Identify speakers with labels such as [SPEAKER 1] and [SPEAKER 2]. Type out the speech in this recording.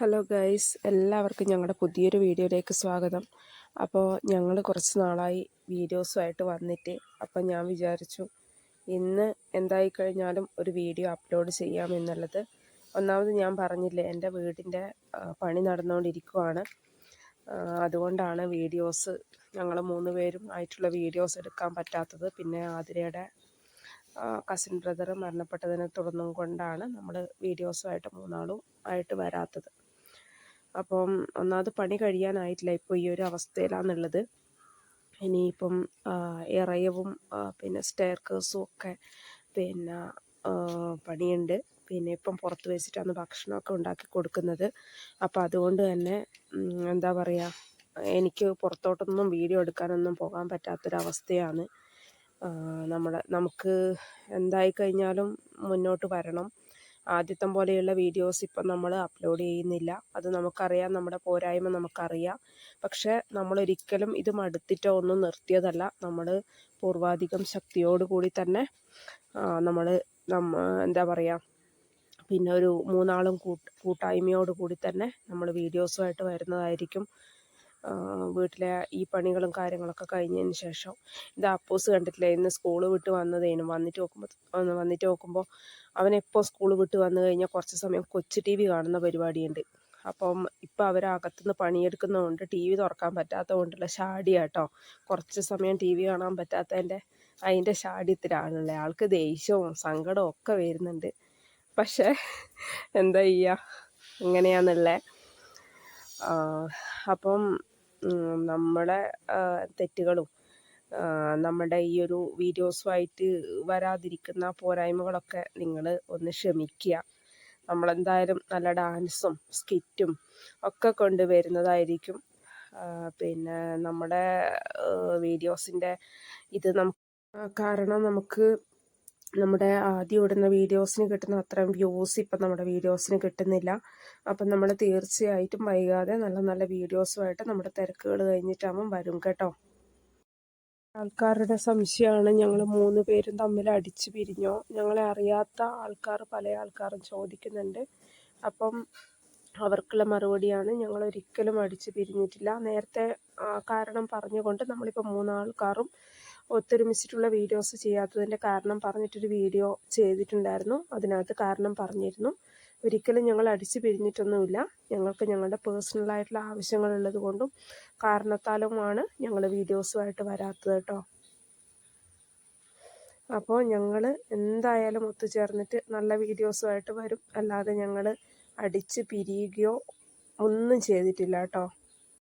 [SPEAKER 1] Hello guys എല്ലാവർക്കും ഞങ്ങളുടെ പുതിയൊരു വീഡിയോയിലേക്ക് സ്വാഗതം. അപ്പോൾ ഞങ്ങൾ കുറച്ച് നാളായി വീഡിയോസുമായിട്ട് വന്നിട്ട് അപ്പോൾ ഞാൻ വിചാരിച്ചു ഇന്ന് എന്തായി കഴിഞ്ഞാലും ഒരു വീഡിയോ അപ്ലോഡ് ചെയ്യാം എന്നുള്ളത്. ഒന്നാമത് ഞാൻ പറഞ്ഞില്ലേ എന്റെ വീടിന്റെ പണി നടന്നുകൊണ്ടിരിക്കുവാണ്. അതുകൊണ്ടാണ് വീഡിയോസ് ഞങ്ങൾ മൂന്ന് പേരും ആയിട്ടുള്ള വീഡിയോസ് എടുക്കാൻ പറ്റാത്തത്. പിന്നെ ആതിരയുടെ കസിൻ ബ്രദർ മരണപ്പെട്ടതിനെ തുടർന്നും കൊണ്ടാണ് നമ്മൾ വീഡിയോസുമായിട്ട് മൂന്നാളും ആയിട്ട് വരാത്തത്. അപ്പം ഒന്നാമത് പണി കഴിയാനായിട്ടില്ല ഇപ്പോൾ ഈ ഒരു അവസ്ഥയിലാണുള്ളത് ഇനിയിപ്പം ഇറയവും പിന്നെ പിന്നെ സ്റ്റെയർക്കേഴ്സും ഒക്കെ പിന്നെ പണിയുണ്ട്. പിന്നെ ഇപ്പം പുറത്ത് വെച്ചിട്ടാണ് ഭക്ഷണമൊക്കെ ഉണ്ടാക്കി കൊടുക്കുന്നത്. അപ്പോൾ അതുകൊണ്ട് തന്നെ എന്താ പറയുക എനിക്ക് പുറത്തോട്ടൊന്നും വീഡിയോ എടുക്കാനൊന്നും പോകാൻ പറ്റാത്തൊരവസ്ഥയാണ്. നമ്മൾ നമുക്ക് എന്തായി കഴിഞ്ഞാലും മുന്നോട്ട് വരണം. ആദ്യത്തെ പോലെയുള്ള വീഡിയോസ് ഇപ്പം നമ്മൾ അപ്ലോഡ് ചെയ്യുന്നില്ല. അത് നമുക്കറിയാം. നമ്മുടെ പോരായ്മ നമുക്കറിയാം. പക്ഷേ നമ്മളൊരിക്കലും ഇത് മടുത്തിട്ടോ ഒന്നും നിർത്തിയതല്ല. നമ്മൾ പൂർവാധികം ശക്തിയോട് കൂടി തന്നെ നമ്മൾ നമ്മ എന്താ പറയുക പിന്നെ ഒരു മൂന്നാളും കൂട്ട് കൂട്ടായ്മയോട് കൂടി തന്നെ നമ്മൾ വീഡിയോസുമായിട്ട് വരുന്നതായിരിക്കും വീട്ടിലെ ഈ പണികളും കാര്യങ്ങളൊക്കെ കഴിഞ്ഞതിന് ശേഷം ഇത് അപ്പൂസ് കണ്ടിട്ടില്ല? ഇന്ന് സ്കൂൾ വിട്ട് വന്നതേനും. വന്നിട്ട് നോക്കുമ്പോൾ വന്നിട്ട് നോക്കുമ്പോൾ അവനെപ്പോൾ സ്കൂൾ വിട്ട് വന്നു കഴിഞ്ഞാൽ കുറച്ച് സമയം കൊച്ചു ടി വി കാണുന്ന പരിപാടിയുണ്ട്. അപ്പം ഇപ്പം അവരകത്തുനിന്ന് പണിയെടുക്കുന്നതുകൊണ്ട് ടി വി തുറക്കാൻ പറ്റാത്തത് കൊണ്ടുള്ള ഷാഡിയാട്ടോ. കുറച്ച് സമയം ടി വി കാണാൻ പറ്റാത്തതിന്റെ അതിന്റെ ഷാഡിത്തിലാണല്ലേ ആൾക്ക് ദേഷ്യവും സങ്കടവും ഒക്കെ വരുന്നുണ്ട്. പക്ഷേ എന്താ ചെയ്യുക എങ്ങനെയാണെന്നുള്ളത് അപ്പം നമ്മളെ ആ, തെറ്റുകളും നമ്മുടെ ഈ ഒരു വീഡിയോസുമായിട്ട് വരാതിരിക്കുന്ന പോരായ്മകളൊക്കെ നിങ്ങൾ ഒന്ന് ക്ഷമിക്കുക. നമ്മളെന്തായാലും നല്ല ഡാൻസും സ്കിറ്റും ഒക്കെ കൊണ്ടുവരുന്നതായിരിക്കും പിന്നെ നമ്മുടെ വീഡിയോസിന്റെ ഇത് നമുക്ക് കാരണം നമുക്ക് നമ്മുടെ ആദ്യം ഇടുന്ന വീഡിയോസിന് കിട്ടുന്ന അത്രയും വ്യൂസ് ഇപ്പം നമ്മുടെ വീഡിയോസിന് കിട്ടുന്നില്ല. അപ്പം നമ്മൾ തീർച്ചയായിട്ടും വൈകാതെ നല്ല നല്ല വീഡിയോസുമായിട്ട് നമ്മുടെ തിരക്കുകൾ കഴിഞ്ഞിട്ടാകുമ്പം വരും കേട്ടോ. ആൾക്കാരുടെ സംശയമാണ്. ഞങ്ങൾ മൂന്ന് പേരും തമ്മിൽ അടിച്ചു പിരിഞ്ഞോ. ഞങ്ങളെ അറിയാത്ത ആൾക്കാർ പല ആൾക്കാരും ചോദിക്കുന്നുണ്ട്. അപ്പം അവർക്കുള്ള മറുപടിയാണ് ഞങ്ങൾ ഒരിക്കലും അടിച്ചു പിരിഞ്ഞിട്ടില്ല. നേരത്തെ കാരണം പറഞ്ഞുകൊണ്ട് നമ്മളിപ്പോൾ മൂന്നാൾക്കാരും ഒത്തൊരുമിച്ചിട്ടുള്ള വീഡിയോസ് ചെയ്യാത്തതിന്റെ കാരണം പറഞ്ഞിട്ടൊരു വീഡിയോ ചെയ്തിട്ടുണ്ടായിരുന്നു. അതിനകത്ത് കാരണം പറഞ്ഞിരുന്നു. ഒരിക്കലും ഞങ്ങൾ അടിച്ചു പിരിഞ്ഞിട്ടൊന്നുമില്ല. ഞങ്ങൾക്ക് ഞങ്ങളുടെ പേഴ്സണലായിട്ടുള്ള ആവശ്യങ്ങളുള്ളത് കൊണ്ടും കാരണത്താലുമാണ് ഞങ്ങൾ വീഡിയോസുമായിട്ട് വരാത്തത് കേട്ടോ. അപ്പോൾ ഞങ്ങൾ എന്തായാലും ഒത്തുചേർന്നിട്ട് നല്ല വീഡിയോസുമായിട്ട് വരും. അല്ലാതെ ഞങ്ങൾ അടിച്ച് പിരിയുകയോ ഒന്നും ചെയ്തിട്ടില്ല കേട്ടോ.